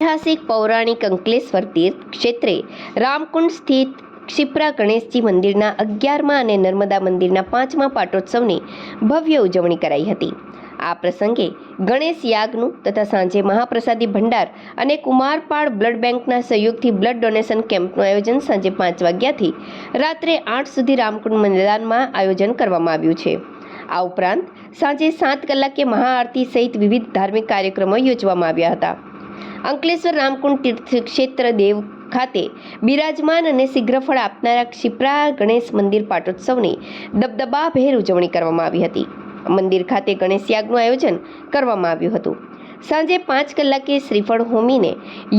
ઐતિહાસિક પૌરાણિક અંકલેશ્વર તીર્થ ક્ષેત્રે રામકુંડ સ્થિત ક્ષિપ્રા ગણેશજી મંદિરના અગિયારમા અને નર્મદા મંદિરના પાંચમા પાટોત્સવની ભવ્ય ઉજવણી કરાઈ હતી. આ પ્રસંગે ગણેશ યાગનું તથા સાંજે મહાપ્રસાદી ભંડાર અને કુમારપાળ બ્લડ બેંકના સહયોગથી બ્લડ ડોનેશન કેમ્પનું આયોજન સાંજે પાંચ વાગ્યાથી રાત્રે આઠ સુધી રામકુંડ મેદાનમાં આયોજન કરવામાં આવ્યું છે. આ ઉપરાંત સાંજે સાત કલાકે મહાઆરતી સહિત વિવિધ ધાર્મિક કાર્યક્રમો યોજવામાં આવ્યા હતા. અંકલેશ્વર રામકુંડ તીર્થ ક્ષેત્ર દેવ ખાતે બિરાજમાન અને શીઘ્રફળ આપનારા ક્ષિપ્રા ગણેશ મંદિર પાટોત્સવની દબદબાભેર ઉજવણી કરવામાં આવી હતી. મંદિર ખાતે ગણેશ યાગનું આયોજન કરવામાં આવ્યું હતું. સાંજે પાંચ કલાકે શ્રીફળ હોમીને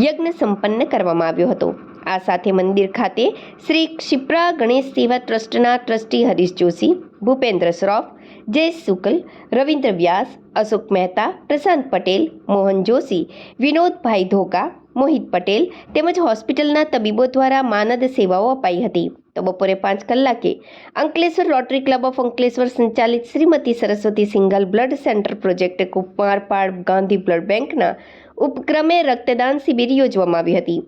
યજ્ઞ સંપન્ન કરવામાં આવ્યો હતો. આ સાથે મંદિર ખાતે શ્રી ક્ષિપ્રા ગણેશ સેવા ટ્રસ્ટના ટ્રસ્ટી હરીશ જોશી, ભૂપેન્દ્ર શ્રોફ જય શુક્લ રવિન્દ્ર વ્યાસ, અશોક મહેતા, પ્રશાંત પટેલ, મોહન જોશી, વિનોદભાઈ ધોકા, મોહિત પટેલ તેમજ હોસ્પિટલના તબીબો દ્વારા માનદ સેવાઓ અપાઈ હતી. તો બપોરે પાંચ કલાકે Ankleshwar Rotary Club of Ankleshwar સંચાલિત Shrimati Saraswati Singal blood centre project Kumarpal Gandhi blood બેંકના ઉપક્રમે રક્તદાન શિબિર યોજવામાં આવી હતી.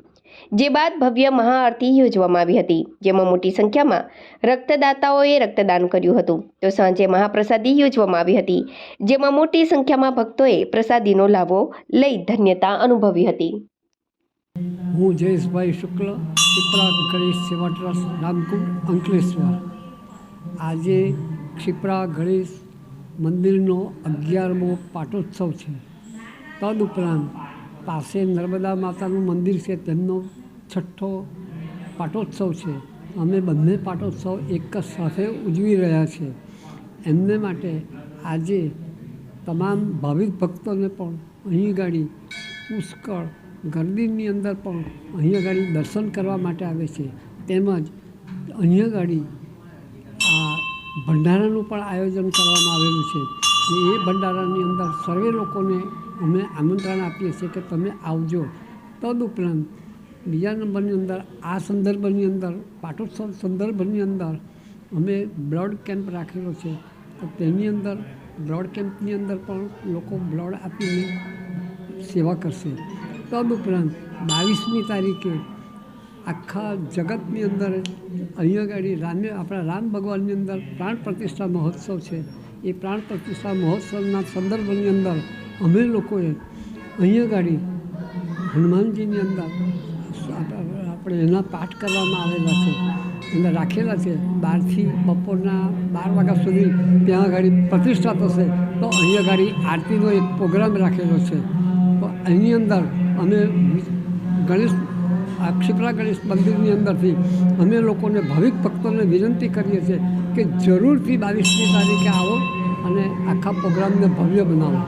જે બાદ ભવ્ય મહાઆરતી યોજવામાં આવી હતી. જેમાં મોટી સંખ્યામાં રક્તદાતાઓએ રક્તદાન કર્યું હતું. તો સાંજે મહાપ્રસાદી યોજવામાં આવી હતી. જેમાં મોટી સંખ્યામાં ભક્તોએ પ્રસાદીનો લાભો લઈ ધન્યતા અનુભવી હતી. હું જયેશભાઈ શુક્લ ક્ષિપ્રા ગણેશ સેવા ટ્રસ્ટ રામકુંડ અંકલેશ્વર. આજે ક્ષિપ્રા ગણેશ મંદિરનો અગિયારમો પાટોત્સવ છે. તદુપરાંત પાસે નર્મદા માતાનું મંદિર છે, તેમનો છઠ્ઠો પાટોત્સવ છે. અમે બંને પાટોત્સવ એક જ સાથે ઉજવી રહ્યા છે. એમને માટે આજે તમામ ભાવિક ભક્તોને પણ અહીં ગાડી પુષ્કળ ગરબીની અંદર પણ અહીંયા ગાડી દર્શન કરવા માટે આવે છે. તેમજ અહીંયા ગાડી આ ભંડારાનું પણ આયોજન કરવામાં આવેલું છે. એ ભંડારાની અંદર સર્વે લોકોને અમે આમંત્રણ આપીએ છીએ કે તમે આવજો. તદુપરાંત બીજા નંબરની અંદર, આ સંદર્ભની અંદર, પાટોત્સવ સંદર્ભની અંદર અમે બ્લડ કેમ્પ રાખેલો છે. તો તેની અંદર, બ્લડ કેમ્પની અંદર પણ લોકો બ્લડ આપીને સેવા કરશે. તદુપરાંત બાવીસમી તારીખે આખા જગતની અંદર, અહીંયા ગાડી રામે, આપણા રામ ભગવાનની અંદર પ્રાણ પ્રતિષ્ઠા મહોત્સવ છે. એ પ્રાણ પ્રતિષ્ઠા મહોત્સવના સંદર્ભની અંદર અમે લોકોએ અહીંયા ગાડી હનુમાનજીની અંદર આપણે એના પાઠ કરવામાં આવેલા છે. અંદર રાખેલા છે. બારથી બપોરના બાર વાગ્યા સુધી ત્યાં આગળ પ્રતિષ્ઠા થશે. તો અહીંયા ગાડી આરતીનો એક પ્રોગ્રામ રાખેલો છે. તો એની અંદર અમે ગણેશ, આ ક્ષિપ્રા ગણેશ મંદિરની અંદરથી અમે લોકોને ભાવિક ભક્તોને વિનંતી કરીએ છીએ કે જરૂરથી બાવીસમી તારીખે આવો અને આખા પ્રોગ્રામને ભવ્ય બનાવો.